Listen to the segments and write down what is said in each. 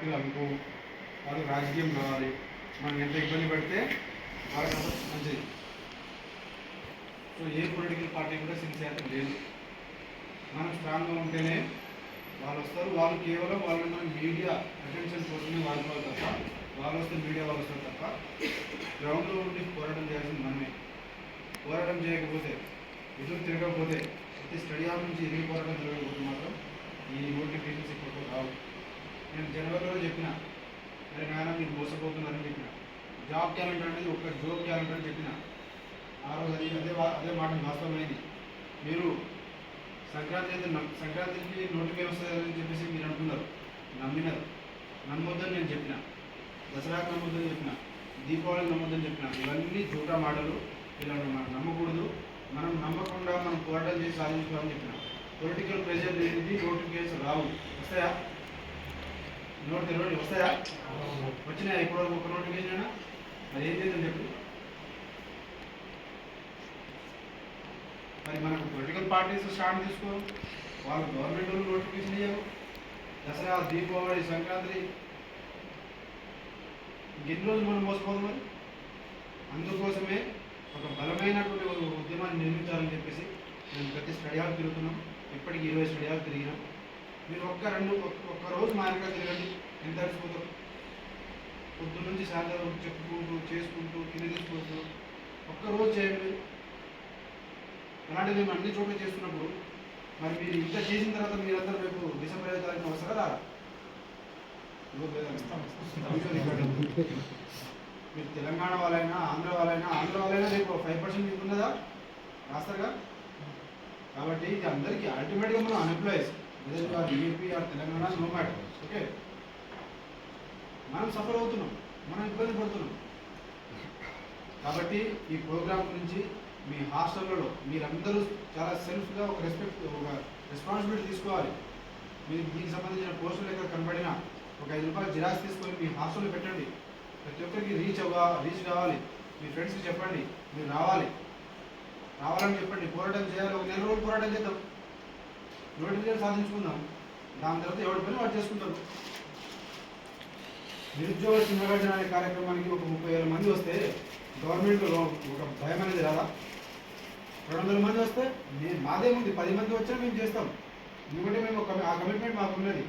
పార్టీలు అనుకో వాళ్ళకి రాజకీయం కావాలి మనం ఎంత ఇబ్బంది పడితే వాళ్ళకి మంచిది. సో ఏ పొలిటికల్ పార్టీ కూడా సిన్సియారిటీ లేదు. మనం స్ట్రాంగ్గా ఉంటేనే వాళ్ళు వస్తారు. వాళ్ళు కేవలం వాళ్ళు మన మీడియా అటెన్షన్ కోసమే వాడుకోవాలి తప్ప వాళ్ళు వస్తే మీడియా వాళ్ళు వస్తారు తప్ప గ్రౌండ్లో ఉండి పోరాటం చేయాల్సింది మనమే. పోరాటం చేయకపోతే ఎదురు తిరగకపోతే ప్రతి స్టడీ నుంచి ఎదురు పోరాటం జరగకపోతే మాత్రం ఈ నోటిఫికేషన్స్ ఇప్పటికీ రావు. నేను జనవరిలో చెప్పిన. అరే నాయన మీరు మోసపోతున్నారని చెప్పిన. జాబ్ క్యాలెండర్ అనేది ఒక జాబ్ క్యాలెండర్ అని చెప్పిన. ఆ రోజు అది అదే వా- అదే మాట వాస్తవమైంది. మీరు సంక్రాంతి అయితే సంక్రాంతికి నోటిఫికేషన్ వస్తుందని చెప్పేసి మీరు అంటున్నారు. నమ్మినారు. నమ్మొద్దని నేను చెప్పిన. దసరాకు నమ్మొద్దని చెప్పిన. దీపావళి నమ్మొద్దని చెప్పిన. ఇవన్నీ జూటా మాటలు. ఇలాంటి మనం నమ్మకూడదు. మనం నమ్మకుండా మనం పోరాటం చేసి సాధించుకోవాలని చెప్పిన. పొలిటికల్ ప్రెషర్ లేనిది నోటిఫికేషన్ రావు. వస్తాయా? నోట్ తెలియదు వస్తాయా వచ్చినాయా ఇప్పుడు ఒక నోటిఫికేషన్ అయినా మరి ఏం చేద్దాం చెప్పు. మరి మనకు పొలిటికల్ పార్టీస్ స్టాండ్ తీసుకో. వాళ్ళు గవర్నమెంట్ వాళ్ళు నోటిఫికేషన్ ఇవ్వవు దసరా దీపావళి సంక్రాంతి. ఎన్ని రోజులు మనం మోసపోదు మరి? అందుకోసమే ఒక బలమైనటువంటి ఒక ఉద్యమాన్ని నిర్మించాలని చెప్పేసి మేము ప్రతి స్టడీ హాల్ తిరుగుతున్నాం. ఇప్పటికి ఇరవై స్టడీ హాల్ తిరిగినాం. మీరు ఒక్క రెండు ఒక్క- ఒక్క రోజు మా తిరగండి. ఎంత అలసిపోతారు పొద్దు నుంచి సాయంత్రం చెప్పుకుంటూ చేసుకుంటూ కింద తీసుకుంటూ ఒక్క రోజు చేయండి. అలాంటి మేము అన్ని చోట్ల చేస్తున్నప్పుడు మరి మీరు ఇంత చేసిన తర్వాత మీరందరూ రేపు డిసెంబర్ ఐదు తారీఖున వస్తారా మీరు తెలంగాణ వాళ్ళైనా ఆంధ్ర వాళ్ళైనా ఆంధ్ర వాళ్ళైనా రేపు ఫైవ్ పర్సెంట్ మీకు ఉన్నదా? రాస్తారుగా? కాబట్టి ఇది అందరికీ అల్టిమేట్గా మనం unemployees whether are are Telangana no matter okay? మనం సఫర్ అవుతున్నాం మనం ఇబ్బంది పడుతున్నాం. కాబట్టి ఈ ప్రోగ్రామ్ గురించి మీ హాస్టల్లో మీరందరూ చాలా సెల్ఫ్గా ఒక రెస్పెక్ట్ ఒక రెస్పాన్సిబిలిటీ తీసుకోవాలి. మీరు దీనికి సంబంధించిన పోస్టులు ఎక్కడ కనబడినా ఒక ఐదు రూపాయలు జిరాక్స్ తీసుకొని మీ హాస్టల్లో పెట్టండి. ప్రతి ఒక్కరికి రీచ్ అవ్వ రీచ్ కావాలి. మీ ఫ్రెండ్స్కి చెప్పండి మీరు రావాలి. రావాలని చెప్పండి పోరాటం చేయాలి. ఒక నెల రోజులు పోరాటం చేద్దాం. నోటిఫికేషన్ సాధించుకుందాం. దాని తర్వాత ఎవరి పని వాడు చేసుకుంటారు నిరుద్యోగ సింహగర్జన అనే కార్యక్రమానికి ఒక ముప్పై వేల మంది వస్తే గవర్నమెంట్ ఒక భయం అనేది రాదా? రెండు వందల మంది వస్తే నేను మాదేముంది పది మంది వచ్చినా మేము చేస్తాం. ఎందుకంటే మేము ఒక ఆ కమిట్మెంట్ మాకు ఉన్నది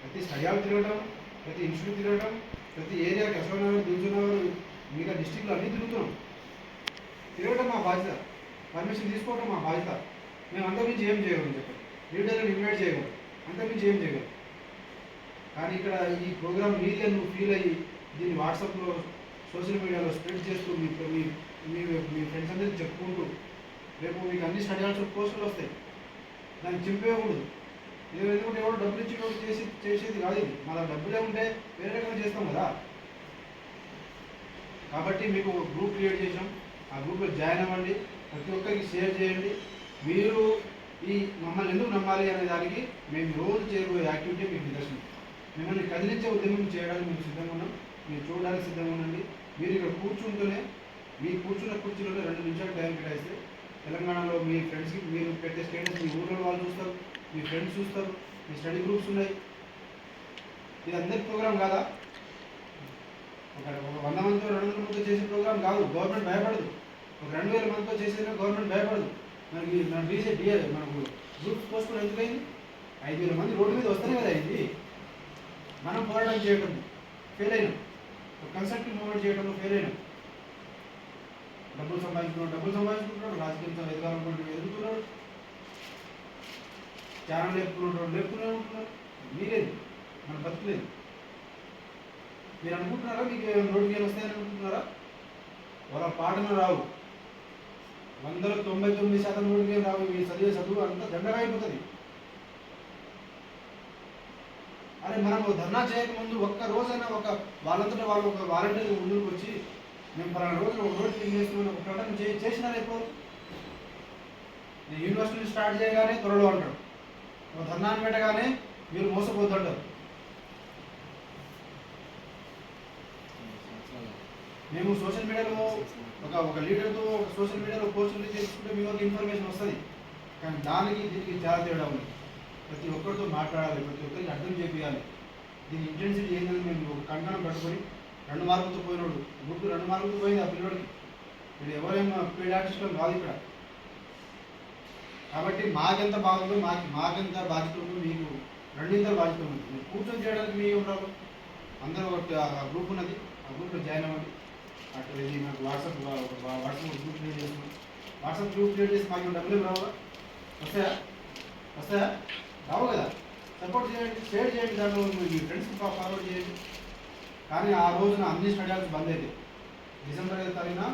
ప్రతి స్టడియాలు తిరగడం ప్రతి ఇన్స్టిట్యూట్ తిరగడం ప్రతి ఏరియాకి అశోక్ దిల్జునగర్ మిగతా డిస్టిక్లో అన్నీ తిరుగుతున్నాం. తిరగడం మా బాధ్యత. పర్మిషన్ తీసుకోవడం మా బాధ్యత. మేము అంతకుమించి ఏం చేయగలం చెప్పండి? లీడర్ని ఇన్వైట్ చేయగలం అంతకుమించి ఏం చేయగలం కానీ ఇక్కడ ఈ ప్రోగ్రామ్ మీడియా నువ్వు ఫీల్ అయ్యి దీన్ని వాట్సాప్లో సోషల్ మీడియాలో స్ప్రెడ్ చేస్తూ మీ మీ మీ ఫ్రెండ్స్ అందరికీ చెప్పుకుంటూ రేపు మీకు అన్ని స్టడీ ఆన్సర్ పోస్టులు వస్తాయి. దాన్ని చింపేయకూడదు నేను ఎందుకంటే ఎవరు డబ్బులు ఇచ్చి చేసి చేసేది కాదు ఇది. మన డబ్బులే ఉంటే వేరే రకంగా చేస్తాం కదా. కాబట్టి మీకు ఒక గ్రూప్ క్రియేట్ చేసాం ఆ గ్రూప్లో జాయిన్ అవ్వండి. ప్రతి ఒక్కరికి షేర్ చేయండి. మీరు ఈ మమ్మల్ని ఎందుకు నమ్మాలి అనే దానికి మేము రోజు చేయబోయే యాక్టివిటీ మీకు నిదర్శనం. మిమ్మల్ని కదిలించే ఉద్యమం చేయడానికి మేము సిద్ధంగా ఉన్నాం. మీరు చూడడానికి సిద్ధంగా ఉండండి. మీరు ఇక్కడ కూర్చుంటూనే మీ కూర్చున్న కుర్చీలోనే రెండు నిమిషాలు టైం కేటాయిస్తే తెలంగాణలో మీ ఫ్రెండ్స్కి మీరు పెట్టే స్టేటస్ మీ ఊళ్ళో వాళ్ళు చూస్తారు మీ ఫ్రెండ్స్ చూస్తారు మీ స్టడీ గ్రూప్స్ ఉన్నాయి. ఇది అందరి ప్రోగ్రామ్ కాదా? ఒక ఒక వంద మందితో రెండు వందల మందితో చేసే ప్రోగ్రామ్ కాదు. గవర్నమెంట్ భయపడదు. ఒక రెండు వేల మందితో చేసేది గవర్నమెంట్ భయపడదు. మనకి మన డీసీ డిఏ మనకు గ్రూప్స్ పోస్ట్ ఎందుకైంది? ఐదు వేల మంది రోడ్డు మీద వస్తేనే కదా ఇది మనం పోరాటం చేయడం ఫెయిల్ అయినాం. ఒక కన్సెప్ట్ మూవ్మెంట్ చేయడంలో ఫెయిల్ అయినాం. డబ్బులు సంపాదించుకున్నాడు డబ్బులు సంపాదించుకుంటున్నాడు రాజకీయంతో ఎదగాలనుకుంటున్నాడు ఎదుగుతున్నాడు ఛానల్ లేపుకున్నాడు లేపుకునే ఉంటున్నారు. మీరేది మన బతుకులేదు. మీరు అనుకుంటున్నారా? మీకు నోటిఫికేషన్ వస్తాయని అనుకుంటున్నారా? వాళ్ళ పాటలు రావు. వందల తొంభై తొమ్మిది శాతం కూడా రావు. మీ చదివే చదువు అంతా దండగా అయిపోతుంది. అరే మనం ధర్నా చేయకముందు ఒక్క రోజైనా ఒక వాళ్ళంతటా వాళ్ళు ఒక వాలంటీర్ ముందుకు వచ్చి మేము పలానా రోజు ఒక రోజు క్లీన్ చేస్తున్నాం ఒక ప్రకటన చే చేసినారా ఎప్పుడు యూనివర్సిటీ స్టార్ట్ చేయగానే త్వరలో అంటాడు. ఒక ధర్నాన్ని పెట్టగానే మీరు మోసపోతుంటారు. మేము సోషల్ మీడియాలో ఒక ఒక లీడర్తో ఒక సోషల్ మీడియాలో పోస్టులు చేసుకుంటే మీ వరకు ఇన్ఫర్మేషన్ వస్తుంది. కానీ దానికి దీనికి చాలా తేడా ఉంది. ప్రతి ఒక్కరితో మాట్లాడాలి ప్రతి ఒక్కరికి అర్థం చేయాలి దీని ఇంటెన్సిటీ ఏంటని మేము ఒక కంకణం రెండు మార్కులతో పోయినోడు గుడ్డు రెండు మార్కులతో పోయింది ఆ పిల్లడికి. వీడు ఎవరైనా పీడ్ ఆర్టిస్టులు కాదు ఇక్కడ. కాబట్టి మాకెంత బాగుందో మాకు మాకెంత బాధ్యత ఉందో మీకు రెండింతలు బాధ్యత ఉంది. మీరు కూర్చొని చేయడానికి మీ ఉంటారు. అందరూ ఒక గ్రూప్ ఉన్నది. ఆ గ్రూప్లో జాయిన్ అవ్వండి. అక్కడ ఇది నాకు వాట్సాప్ వాట్సాప్ గ్రూప్ క్రియేట్ చేస్తున్నాం. వాట్సాప్ గ్రూప్ క్రియేట్ చేసి మాకు డబ్బులు ఏమి రావా వస్తాయా? వస్తాయా? రావు కదా. సపోర్ట్ చేయండి షేర్ చేయండి దాంట్లో మీ ఫ్రెండ్స్ ఫార్వర్డ్ చేయండి. కానీ ఆ రోజున అన్ని స్టడీ బంద్ అయితే డిసెంబర్ ఐదు తారీఖున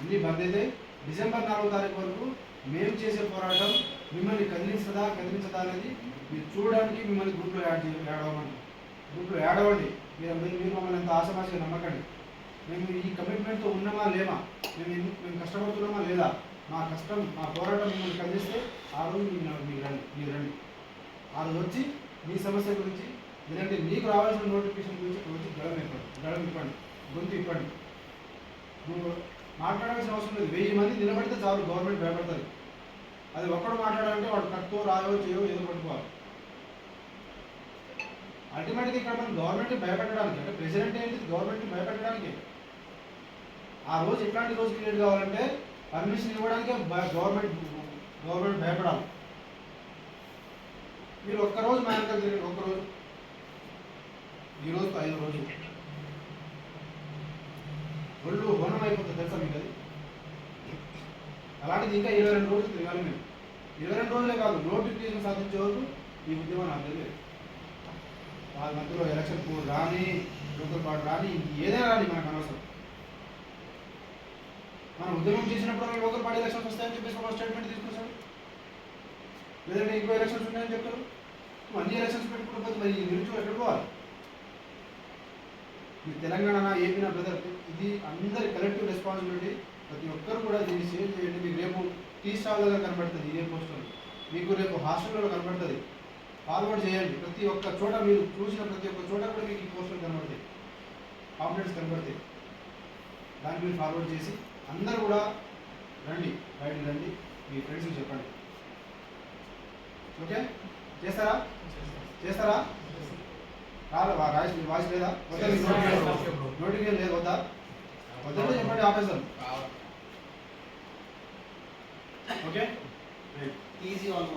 అన్నీ బంద్ అయితే డిసెంబర్ నాలుగో తారీఖు వరకు మేము చేసే పోరాటం మిమ్మల్ని కదిలించదా కదిలించదా అనేది మీరు చూడడానికి మిమ్మల్ని గ్రూప్లో యాడ్ చేయ యాడ్ అవ్వండి. గ్రూప్లో యాడ్ అవ్వండి. మీరు మీరు మీరు మమ్మల్ని ఎంత ఆశమాసిగా నమ్మకండి. మేము ఈ కమిట్మెంట్తో ఉన్నామా లేమా? మేము ఎందుకు మేము కష్టపడుతున్నామా లేదా? మా కష్టం మా పోరాటం మిమ్మల్ని కదిలిస్తే ఆ రోజు మీరు రండి మీరు రండి. ఆ రోజు వచ్చి మీ సమస్య గురించి లేదంటే మీకు రావాల్సిన నోటిఫికేషన్ గురించి వచ్చి గడం ఇవ్వండి గడం ఇవ్వండి గొంతు ఇవ్వండి నువ్వు మాట్లాడాల్సిన అవసరం లేదు. వెయ్యి మంది నిలబడితే చాలు గవర్నమెంట్ భయపడుతుంది. అది ఒక్కడు మాట్లాడాలంటే వాడు కట్టో రాయో చేయో ఏదో పట్టుకోవాలి అల్టిమేట్గా ఇక్కడ మనం గవర్నమెంట్ భయపెట్టడానికి అంటే ప్రెసిడెంట్ ఏంటి గవర్నమెంట్ భయపెట్టడానికి. ఆ రోజు ఎట్లాంటి రోజు క్రియేట్ కావాలంటే పర్మిషన్ ఇవ్వడానికే గవర్నమెంట్ గవర్నమెంట్ భయపడాలి. మీరు ఒక్కరోజు మా వెనకాల తిరిగి ఒక్కరోజు ఈ ఐదు రోజులు. ఒళ్ళు హోనం అయిపోతుంది తెలుసా మీకు అది? అలాంటిది ఇంకా ఇరవై రెండు రోజులు తిరగాలి మేము ఇరవై రెండు రోజులే కాదు నోటిఫికేషన్ సాధించే వరకు ఈ ఉద్యమం నాకు తెలియదు వాళ్ళ మధ్యలో ఎలక్షన్ కోడ్ రాని లోకల్ పార్టీ రాని ఇంక ఏదైనా రాని మనకు అనవసరం. మనం ఉద్యమం చేసినప్పుడు లోకల్ పార్టీ ఎలక్షన్స్ వస్తాయని చెప్పేసి ఒక స్టేట్మెంట్ తీసుకొస్తాడు. లేదంటే ఇంకో ఎలక్షన్స్ ఉన్నాయని చెప్తారు అన్ని ఎలక్షన్స్ పెట్టుకుంటే పోతే మరి ఈ నిరుద్యోగం ఎక్కడ పోవాలి? మీ తెలంగాణ ఏపీ నా బ్రదర్ ఇది అందరి కలెక్టివ్ రెస్పాన్సిబిలిటీ ప్రతి ఒక్కరు కూడా దీన్ని షేర్ చేయండి. మీకు రేపు టీ స్టాల్లో కనబడుతుంది ఇదే పోస్టర్ మీకు రేపు హాస్టల్లో కనబడుతుంది. ఫార్వర్డ్ చేయండి. ప్రతి ఒక్క చోట మీరు చూసిన ప్రతి ఒక్క చోట కూడా మీకు ఈ పోస్టర్ కనబడతాయి. కాంప్లెంట్స్ కనబడతాయి. దాన్ని మీరు ఫార్వర్డ్ చేసి అందరూ కూడా రండి బయటికి రండి మీ ఫ్రెండ్స్కి చెప్పండి. ఓకే చేస్తారా? చేస్తారా? రాదు వాయిస్ వాయిస్ లేదా? వద్దా నోటిఫికేషన్ లేదు వద్దా? వద్దంటే చెప్పండి ఆపేస్తాం. Okay easy one